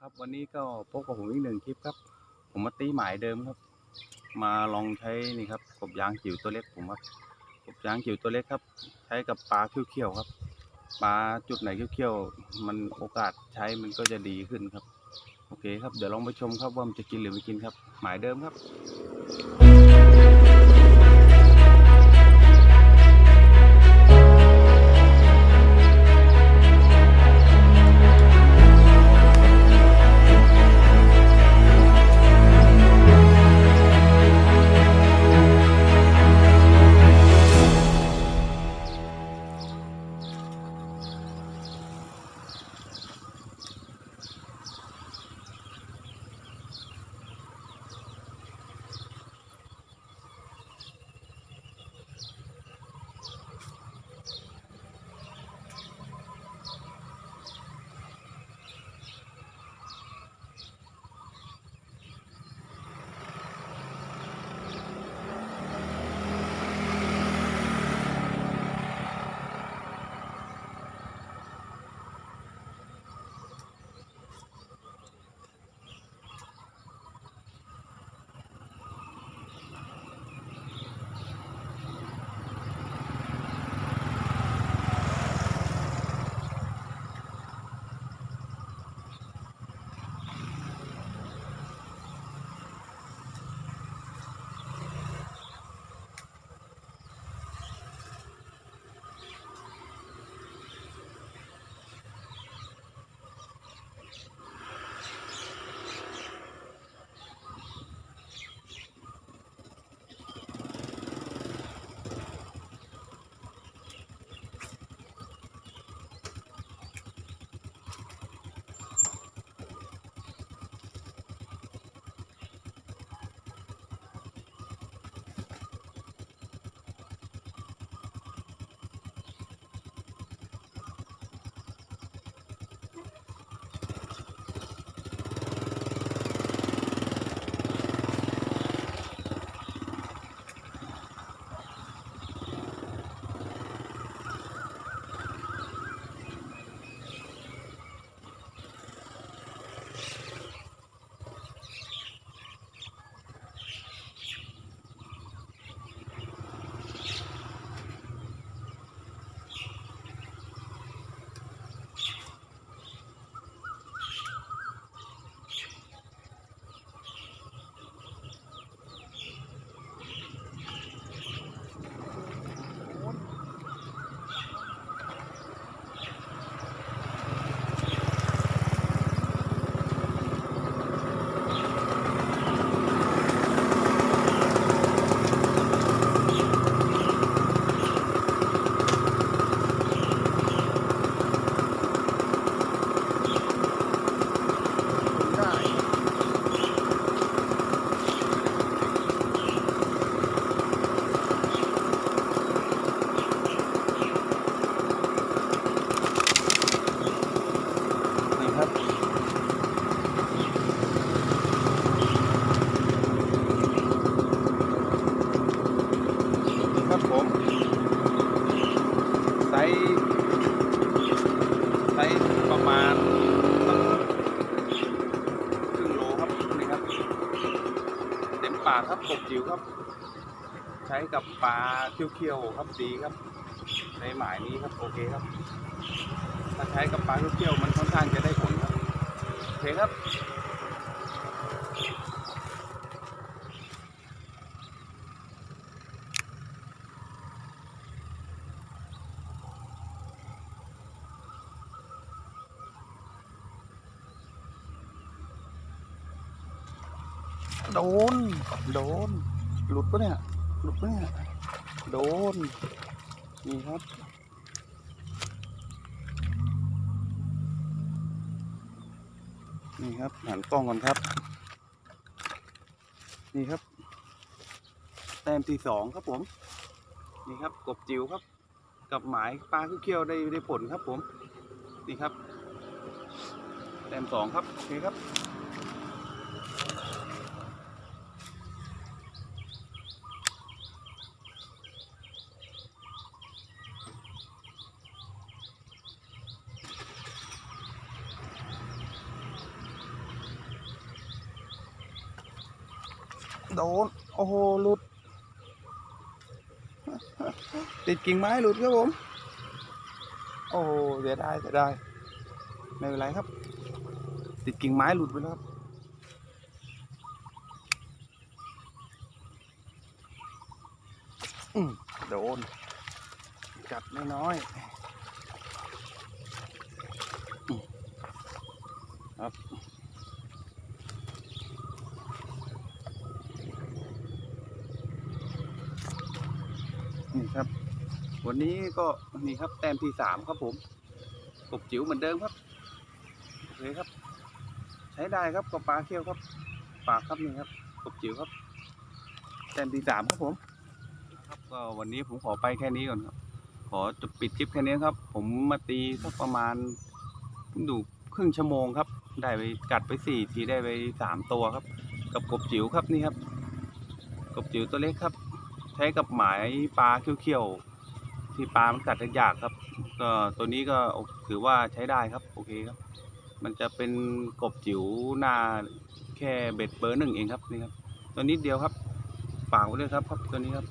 ครับวันนี้ก็พบกับผมอีกหนึ่งคลิปครับ ผมมาตีหมายเดิมครับ มาลองใช้นี่ครับกบยางจิ๋วตัวเล็กผมครับกบยางจิ๋วตัวเล็กครับ ใช้กับปลาเขี้ยวๆครับปลาจุดไหนเขี้ยวๆมันโอกาสใช้มันก็จะดีขึ้นครับ โอเคครับเดี๋ยวลองไปชมครับว่ามันจะกินหรือไม่กินครับ หมายเดิมครับ ปากครับกบจิ๋วครับ ใช้กับปลาเคี้ยวๆครับดีครับ ในหมายนี้ครับโอเคครับ ถ้าใช้กับปลาเคี้ยวๆมันค่อนข้างจะได้ผลครับโอเคครับ โดน โดน หลุดปะเนี่ย หลุดปะเนี่ย โดน นี่ครับ นี่ครับ หันกล้องก่อนครับ นี่ครับ แต้มที่สองครับผม นี่ครับ กบจิ๋วครับ กับหมายปลาเขี้ยวได้ได้ผลครับผม นี่ครับ แต้มสองครับ โอเคครับ โดน โอ้โหหลุด ติดกิ่งไม้หลุดครับผม โอ้โหเสียดายเสียดายไม่เป็นไรครับ ติดกิ่งไม้หลุดไปแล้วครับอืมโดนกัดไม่น้อยอืมครับ นี่ครับ วันนี้ก็นี่ครับแต้มที่สามครับผมกบจิ๋วเหมือนเดิมครับโอเคครับ ใช้ได้ครับกับปลาเขี้ยวครับปลาครับนี่ครับกบจิ๋วครับ แต้มที่สามครับผม ครับก็วันนี้ผมขอไปแค่นี้ก่อนครับ ขอจบปิดคลิปแค่นี้ครับ ผมมาตีสักประมาณดูครึ่งชั่วโมงครับ ได้ไปกัดไปสี่ทีได้ไปสามตัวครับ กับกบจิ๋วครับนี่ครับ กบจิ๋วตัวเล็กครับ ใช้กับหมายปลาเขี้ยวๆที่ปลามันกัดยากครับ ก็ตัวนี้ก็ถือว่าใช้ได้ครับ โอเคครับ มันจะเป็นกบจิ๋วหน้าแค่เบ็ดเบอร์หนึ่งเองครับนี่ครับ ตัวนิดเดียวครับฝากไว้ด้วยครับครับตัวนี้ครับ